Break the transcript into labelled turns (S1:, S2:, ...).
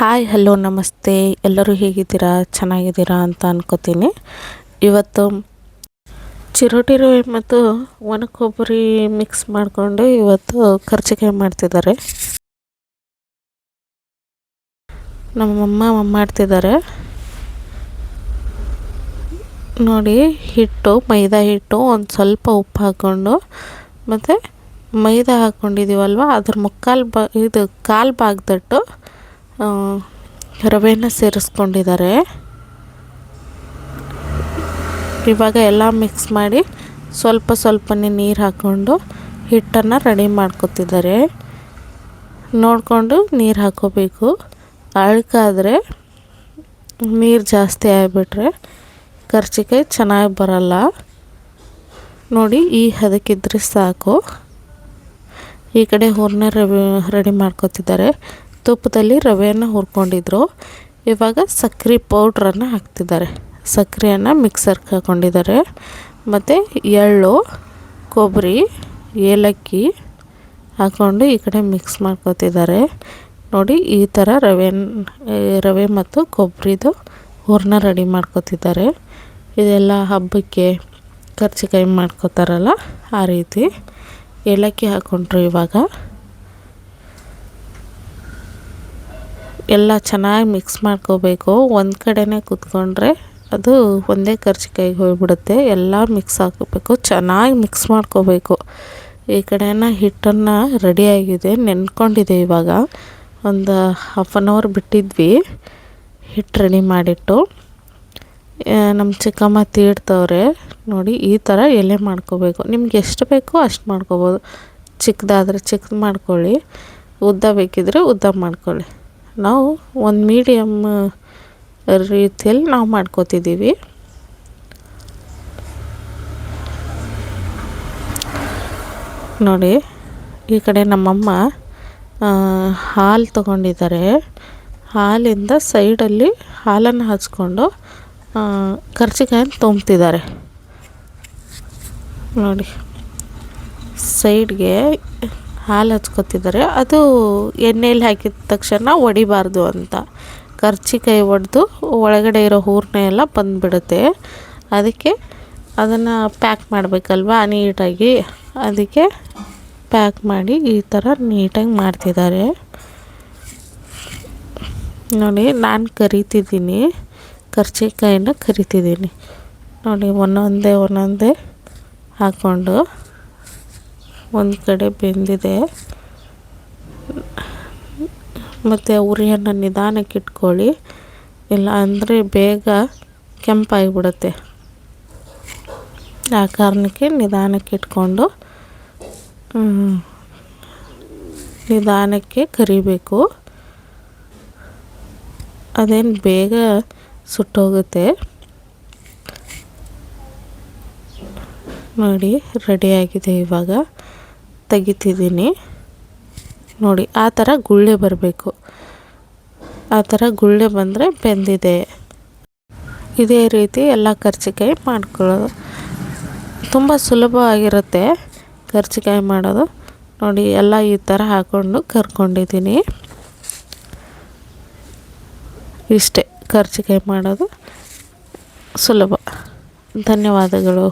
S1: Hi hello ನಮಸ್ತೆ. ಎಲ್ಲರೂ ಹೇಗಿದ್ದೀರಾ? ಚೆನ್ನಾಗಿದ್ದೀರಾ ಅಂತ ಅನ್ಕೋತೀನಿ. ಇವತ್ತು ಚಿರೋಟಿ ರವೆ ಮತ್ತು ಒಣ ಕೊಬ್ಬರಿ ಮಿಕ್ಸ್ ಮಾಡಿಕೊಂಡು ಇವತ್ತು ಕರ್ಜಿಕಾಯಿ ಮಾಡ್ತಿದ್ದಾರೆ. ನಮ್ಮಮ್ಮ ಮಾಡ್ತಿದ್ದಾರೆ. ನೋಡಿ, ಹಿಟ್ಟು, ಮೈದಾ ಹಿಟ್ಟು ಒಂದು ಸ್ವಲ್ಪ ಉಪ್ಪು ಹಾಕ್ಕೊಂಡು, ಮತ್ತು ಮೈದಾ ಹಾಕ್ಕೊಂಡಿದ್ದೀವಲ್ವ ಅದ್ರ ಮುಕ್ಕಾಲು ಬ ಇದು ಕಾಲು ಭಾಗದಟ್ಟು ರವೆನ ಸೇರಿಸ್ಕೊಂಡಿದ್ದಾರೆ. ಇವಾಗ ಎಲ್ಲ ಮಿಕ್ಸ್ ಮಾಡಿ ಸ್ವಲ್ಪ ಸ್ವಲ್ಪನೇ ನೀರು ಹಾಕ್ಕೊಂಡು ಹಿಟ್ಟನ್ನು ರೆಡಿ ಮಾಡ್ಕೊತಿದ್ದಾರೆ. ನೋಡಿಕೊಂಡು ನೀರು ಹಾಕೋಬೇಕು. ಅಳ್ಕಾದರೆ ನೀರು ಜಾಸ್ತಿ ಆಗಿಬಿಟ್ರೆ ಕರ್ಚಿಕಾಯಿ ಚೆನ್ನಾಗಿ ಬರಲ್ಲ. ನೋಡಿ, ಈ ಹದಕ್ಕಿದ್ರೆ ಸಾಕು. ಈ ಕಡೆ ಹೂರ್ಣ ರವೆ ರೆಡಿ ಮಾಡ್ಕೊತಿದ್ದಾರೆ. ತುಪ್ಪದಲ್ಲಿ ರವೆಯನ್ನು ಹುರ್ಕೊಂಡಿದ್ರು. ಇವಾಗ ಸಕ್ಕರೆ ಪೌಡ್ರನ್ನು ಹಾಕ್ತಿದ್ದಾರೆ. ಸಕ್ಕರೆಯನ್ನು ಮಿಕ್ಸರ್ಗೆ ಹಾಕ್ಕೊಂಡಿದ್ದಾರೆ ಮತ್ತು ಎಳ್ಳು ಕೊಬ್ಬರಿ ಏಲಕ್ಕಿ ಹಾಕ್ಕೊಂಡು ಈ ಕಡೆ ಮಿಕ್ಸ್ ಮಾಡ್ಕೊತಿದ್ದಾರೆ. ನೋಡಿ, ಈ ಥರ ರವೆ ರವೆ ಮತ್ತು ಕೊಬ್ಬರಿದು ಹೂರ್ಣ ರೆಡಿ ಮಾಡ್ಕೊತಿದ್ದಾರೆ. ಇದೆಲ್ಲ ಹಬ್ಬಕ್ಕೆ ಕರ್ಜಿಕಾಯಿ ಮಾಡ್ಕೋತಾರಲ್ಲ, ಆ ರೀತಿ. ಏಲಕ್ಕಿ ಹಾಕ್ಕೊಂಡ್ರು ಇವಾಗ. ಎಲ್ಲ ಚೆನ್ನಾಗಿ ಮಿಕ್ಸ್ ಮಾಡ್ಕೋಬೇಕು. ಒಂದು ಕಡೆನೇ ಕೂತ್ಕೊಂಡ್ರೆ ಅದು ಒಂದೇ ಕರ್ಜಿಕಾಯಿಗೆ ಹೋಗ್ಬಿಡುತ್ತೆ. ಎಲ್ಲ ಮಿಕ್ಸ್ ಹಾಕಬೇಕು. ಚೆನ್ನಾಗಿ ಮಿಕ್ಸ್ ಮಾಡ್ಕೋಬೇಕು. ಈ ಕಡೆನ ಹಿಟ್ಟನ್ನು ರೆಡಿಯಾಗಿದೆ ನೆನ್ಕೊಂಡಿದೆ ಇವಾಗ. ಒಂದು ಹಾಫ್ ಆನ್ ಅವರ್ ಬಿಟ್ಟಿದ್ವಿ. ಹಿಟ್ಟು ರೆಡಿ ಮಾಡಿಟ್ಟು. ನಮ್ಮ ಚಿಕ್ಕಮ್ಮ ತೀಡ್ತವ್ರೆ, ನೋಡಿ ಈ ಥರ ಎಲೆ ಮಾಡ್ಕೋಬೇಕು. ನಿಮ್ಗೆ ಎಷ್ಟು ಬೇಕೋ ಅಷ್ಟು ಮಾಡ್ಕೋಬೋದು. ಚಿಕ್ಕದಾದರೆ ಚಿಕ್ಕದು ಮಾಡ್ಕೊಳ್ಳಿ. ಉದ್ದ ಬೇಕಿದ್ರೆ ಉದ್ದ ಮಾಡ್ಕೊಳ್ಳಿ. ನಾವು ಒಂದು ಮೀಡಿಯಮ್ ರೀತಿಯಲ್ಲಿ ನಾವು ಮಾಡ್ಕೋತಿದ್ದೀವಿ. ನೋಡಿ, ಈ ಕಡೆ ನಮ್ಮಮ್ಮ ಹಾಲು ತಗೊಂಡಿದ್ದಾರೆ. ಹಾಲಿಂದ ಸೈಡಲ್ಲಿ ಹಾಲನ್ನು ಹಚ್ಕೊಂಡು ಕರ್ಜಿಕಾಯನ್ನು ತುಂಬ್ತಿದ್ದಾರೆ. ನೋಡಿ ಸೈಡ್ಗೆ ಹಾಲು ಹಚ್ಕೊತಿದ್ದಾರೆ. ಅದು ಎಣ್ಣೆಯಲ್ಲಿ ಹಾಕಿದ ತಕ್ಷಣ ಒಡಿಬಾರ್ದು ಅಂತ. ಕರ್ಚಿಕಾಯಿ ಒಡೆದು ಒಳಗಡೆ ಇರೋ ಹೂರಣ ಎಲ್ಲ ಬಂದುಬಿಡುತ್ತೆ. ಅದಕ್ಕೆ ಅದನ್ನು ಪ್ಯಾಕ್ ಮಾಡಬೇಕಲ್ವಾ? ನೀಟಾಗಿ. ಅದಕ್ಕೆ ಪ್ಯಾಕ್ ಮಾಡಿ ಈ ಥರ ನೀಟಾಗಿ ಮಾಡ್ತಿದ್ದಾರೆ. ನೋಡಿ, ನಾನು ಕರಿತಿದ್ದೀನಿ. ಕರ್ಚಿಕಾಯಿನ ಕರಿತಿದ್ದೀನಿ. ನೋಡಿ, ಒಂದೊಂದೇ ಒಂದೊಂದೇ ಹಾಕ್ಕೊಂಡು ಒಂದು ಕಡೆ ಬೆಂದಿದೆ. ಮತ್ತು ಉರಿಯನ್ನು ನಿಧಾನಕ್ಕೆ ಇಟ್ಕೊಳ್ಳಿ. ಇಲ್ಲ ಅಂದರೆ ಬೇಗ ಕೆಂಪಾಗಿಬಿಡುತ್ತೆ. ಆ ಕಾರಣಕ್ಕೆ ನಿಧಾನಕ್ಕೆ ಇಟ್ಕೊಂಡು ನಿಧಾನಕ್ಕೆ ಕರಿಬೇಕು. ಅದೇನು ಬೇಗ ಸುಟ್ಟೋಗುತ್ತೆ. ನೋಡಿ ರೆಡಿಯಾಗಿದೆ ಇವಾಗ. ತೆಗಿತಿದ್ದೀನಿ. ನೋಡಿ, ಆ ಥರ ಗುಳ್ಳೆ ಬರಬೇಕು. ಆ ಥರ ಗುಳ್ಳೆ ಬಂದರೆ ಬೆಂದಿದೆ. ಇದೇ ರೀತಿ ಎಲ್ಲ ಕರ್ಜಿಕಾಯಿ ಮಾಡ್ಕೊಳ್ಳೋದು. ತುಂಬ ಸುಲಭವಾಗಿರುತ್ತೆ ಕರ್ಜಿಕಾಯಿ ಮಾಡೋದು. ನೋಡಿ, ಎಲ್ಲ ಈ ಥರ ಹಾಕ್ಕೊಂಡು ಕರ್ಕೊಂಡಿದ್ದೀನಿ. ಇಷ್ಟೇ ಕರ್ಜಿಕಾಯಿ ಮಾಡೋದು ಸುಲಭ. ಧನ್ಯವಾದಗಳು.